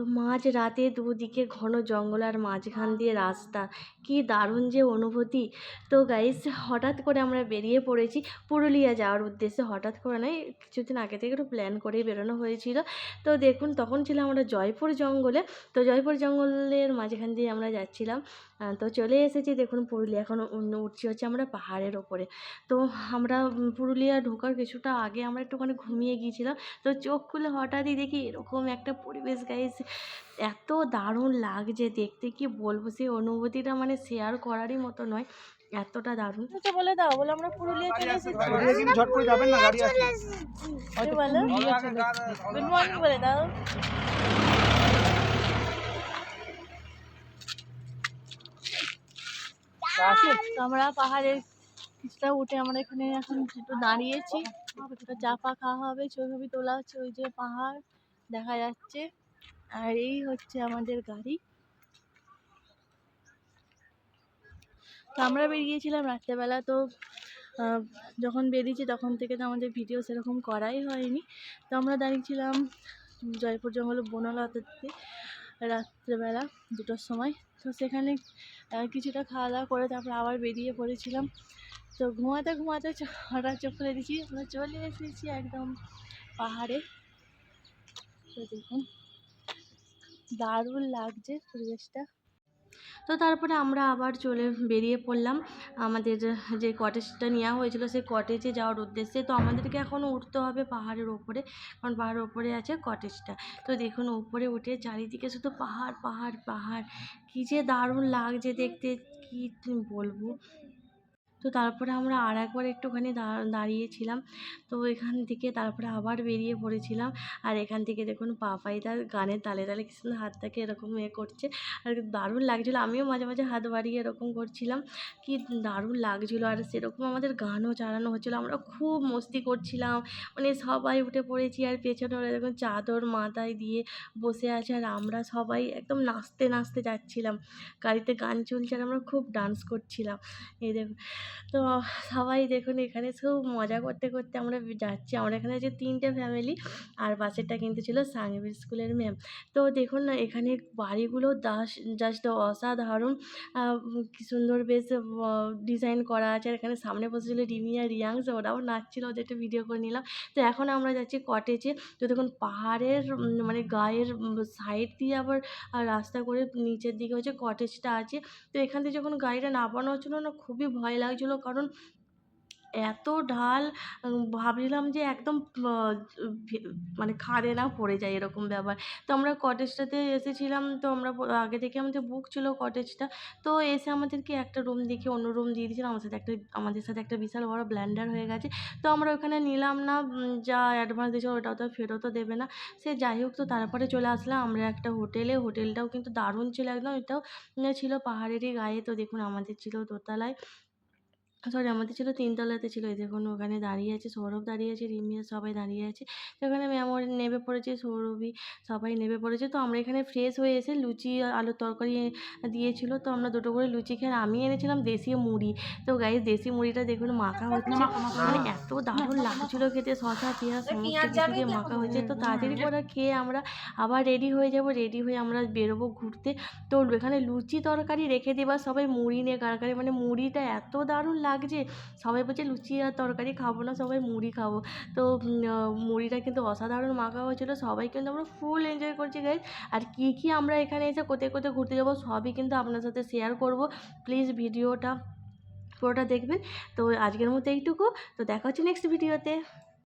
তো মাঝ রাতে দুদিকে ঘন জঙ্গল আর মাঝখান দিয়ে রাস্তা। কি দারুণ যে অনুভূতি। তো গাইস হঠাৎ করে আমরা বেরিয়ে পড়েছি পুরুলিয়া যাওয়ার উদ্দেশ্যে। হঠাৎ করে নয় কিছুদিন আগে থেকে একটু প্ল্যান করেই বেরোনো হয়েছিল। তো দেখুন, তখন ছিলাম আমরা জয়পুর জঙ্গলে। তো জয়পুর জঙ্গলের মাঝখান দিয়ে আমরা যাচ্ছিলাম। তো চলে এসেছি দেখুন পুরুলিয়া। এখন উঠছি হচ্ছে আমরা পাহাড়ের ওপরে। তো আমরা পুরুলিয়া ঢোকার কিছুটা আগে আমরা একটুখানি ঘুমিয়ে গিয়েছিলাম। তো চোখ খুলে হঠাৎই দেখি এরকম একটা পরিবেশ গাইস এত দারুণ লাগছে দেখতে কি বলব? সেই অনুভূতিটা মানে শেয়ার করারই মতো নয় এতটা দারুণ। আচ্ছা বলে দাও বলে আমরা পুরুলিয়া চলে এসেছি। পুরুলিয়া কিন্তু ঝট করে যাবেন না গাড়ি আছে। তুমি বলো। গুড মর্নিং বলে। দাও। আমরা পাহাড়ের কিছুটা উঠে আমরা এখানে এখন একটু দাঁড়িয়েছি। একটু চা ফা খাওয়া হবে ছবি তোলা হচ্ছে ওই যে পাহাড় দেখা যাচ্ছে। আর এই হচ্ছে আমাদের গাড়ি। তো আমরা বেরিয়েছিলাম রাত্রেবেলা, তো যখন বেরিয়েছি তখন থেকে তো আমাদের ভিডিও সেরকম করাই হয়নি। তো আমরা দাঁড়িয়েছিলাম জয়পুর জঙ্গল বনলতাতে রাত্রেবেলা দুটোর সময়। তো সেখানে কিছুটা খাওয়া দাওয়া করে তারপর আবার বেরিয়ে পড়েছিলাম। তো ঘুমাতে ঘুমাতে হঠাৎ চোখ খুলে দিচ্ছি আমরা চলে এসেছি একদম পাহাড়ে। তো দেখুন। দারুণ লাগছে পরিবেশটা। তো তারপরে আমরা আবার চলে বেরিয়ে পড়লাম। আমাদের যে কটেজটা নেওয়া হয়েছিল সেই কটেজে যাওয়ার উদ্দেশ্যে। তো আমাদেরকে এখনও উঠতে হবে পাহাড়ের ওপরে, কারণ পাহাড়ের ওপরে আছে কটেজটা তো দেখুন, উপরে উঠে চারিদিকে শুধু পাহাড় পাহাড় পাহাড়। কী যে দারুণ লাগছে দেখতে, কী বলব? তো তারপরে আমরা আর একবার একটুখানি দাঁড়িয়েছিলাম। তো এখান থেকে তারপরে আবার বেরিয়ে পড়েছিলাম। আর এখান থেকে দেখুন পাপাইদার গানের তালে তালে কি সুন্দর হাতটাকে এরকম এ করছে। আর দারুণ লাগছিল, আমিও মাঝে মাঝে হাত বাড়িয়ে এরকম করছিলাম। কি দারুণ লাগছিল, আর সেরকম আমাদের গানও চালানো হচ্ছিল। আমরা খুব মস্তি করছিলাম মানে সবাই উঠে পড়েছি আর পেছনে ওরা এরকম চাদর মাথায় দিয়ে বসে আছে। আর আমরা সবাই একদম নাচতে নাচতে যাচ্ছিলাম। গাড়িতে গান চলছে আর আমরা খুব ডান্স করছিলাম। এই দেখুন তো সবাই দেখুন এখানে খুব মজা করতে করতে আমরা যাচ্ছি। আমরা এখানে যে তিনটে ফ্যামিলি আর পাশেরটা কিন্তু ছিল সাংবির স্কুলের ম্যাম তো দেখুন না, এখানে বাড়িগুলো দাস জাস্ট অসাধারণ। কি সুন্দর বেশ ডিজাইন করা আছে। আর এখানে সামনে বসেছিল রিমি আর রিয়াংস ওরাও নাচছিল, ওদের একটা ভিডিও করে নিলাম। তো এখন আমরা যাচ্ছি কটেজে তো দেখুন পাহাড়ের মানে গায়ের সাইড দিয়ে আবার রাস্তা করে নিচের দিকে হচ্ছে কটেজটা আছে। তো এখান থেকে যখন গাড়িটা নামানো হচ্ছিল না, খুবই ভয় লাগছিল কারণ এত ঢাল ভাবছিলাম যে একদম মানে খাদে না পড়ে যায় এরকম ব্যাপার। তো আমরা কটেজটাতে এসেছিলাম, তো আমরা আগে থেকে আমাদের বুক ছিল কটেজটা তো এসে আমাদেরকে একটা রুম দেখে অন্য রুম দিয়ে দিয়েছিল। আমার সাথে একটা, আমাদের সাথে একটা বিশাল বড় ব্ল্যান্ডার হয়ে গেছে। তো আমরা ওখানে নিলাম না যা অ্যাডভান্স দিয়েছিল ওটাও তো ফেরতও দেবে না। সে যাই হোক, তো তারপরে চলে আসলাম আমরা একটা হোটেলে। হোটেলটাও কিন্তু দারুণ ছিল একদম। এটাও ছিল পাহাড়েরই গায়ে। তো দেখুন, আমাদের ছিল দোতলায়। সরি আমাদের ছিল তিনতলাতে ছিল এই দেখুন ওখানে দাঁড়িয়ে আছে সৌরভ দাঁড়িয়ে আছে রিমিয়া সবাই দাঁড়িয়ে আছে। তো ওখানে ম্যামও নেমে পড়েছে সৌরভী সবাই নেমে পড়েছে। তো আমরা এখানে ফ্রেশ হয়ে এসে লুচি আর আলুর তরকারি দিয়েছিল। তো আমরা দুটো করে লুচি খেয়ে আমি এনেছিলাম দেশি মুড়ি। তো গাইস দেশি মুড়িটা দেখুন মাখা হচ্ছে। মানে এত দারুণ লাগছিল খেতে শসা পেঁয়াজ সমস্ত কিছু দিয়ে মাখা হয়েছে তো তাড়াতাড়ি করে খেয়ে আমরা আবার রেডি হয়ে যাব রেডি হয়ে আমরা বেরোবো ঘুরতে। তো এখানে লুচি তরকারি রেখে দেবার সবাই মুড়ি নিয়ে কারাকারি মানে মুড়িটা এত দারুণ লাগছে সবাই বলছে, লুচি আর তরকারি খাব না, সবাই মুড়ি খাব। তো মুড়িটা কিন্তু অসাধারণ মাখা হয়েছিলো। সবাই কিন্তু আমরা ফুল এনজয় করছি গাইজ আর কী কী আমরা এখানে এসে কোথায় কোথায় ঘুরতে যাব, সবই কিন্তু আপনার সাথে শেয়ার করব। প্লিজ ভিডিওটা পুরোটা দেখবেন। তো আজকের মতো এইটুকু। তো দেখা হচ্ছে নেক্সট ভিডিওতে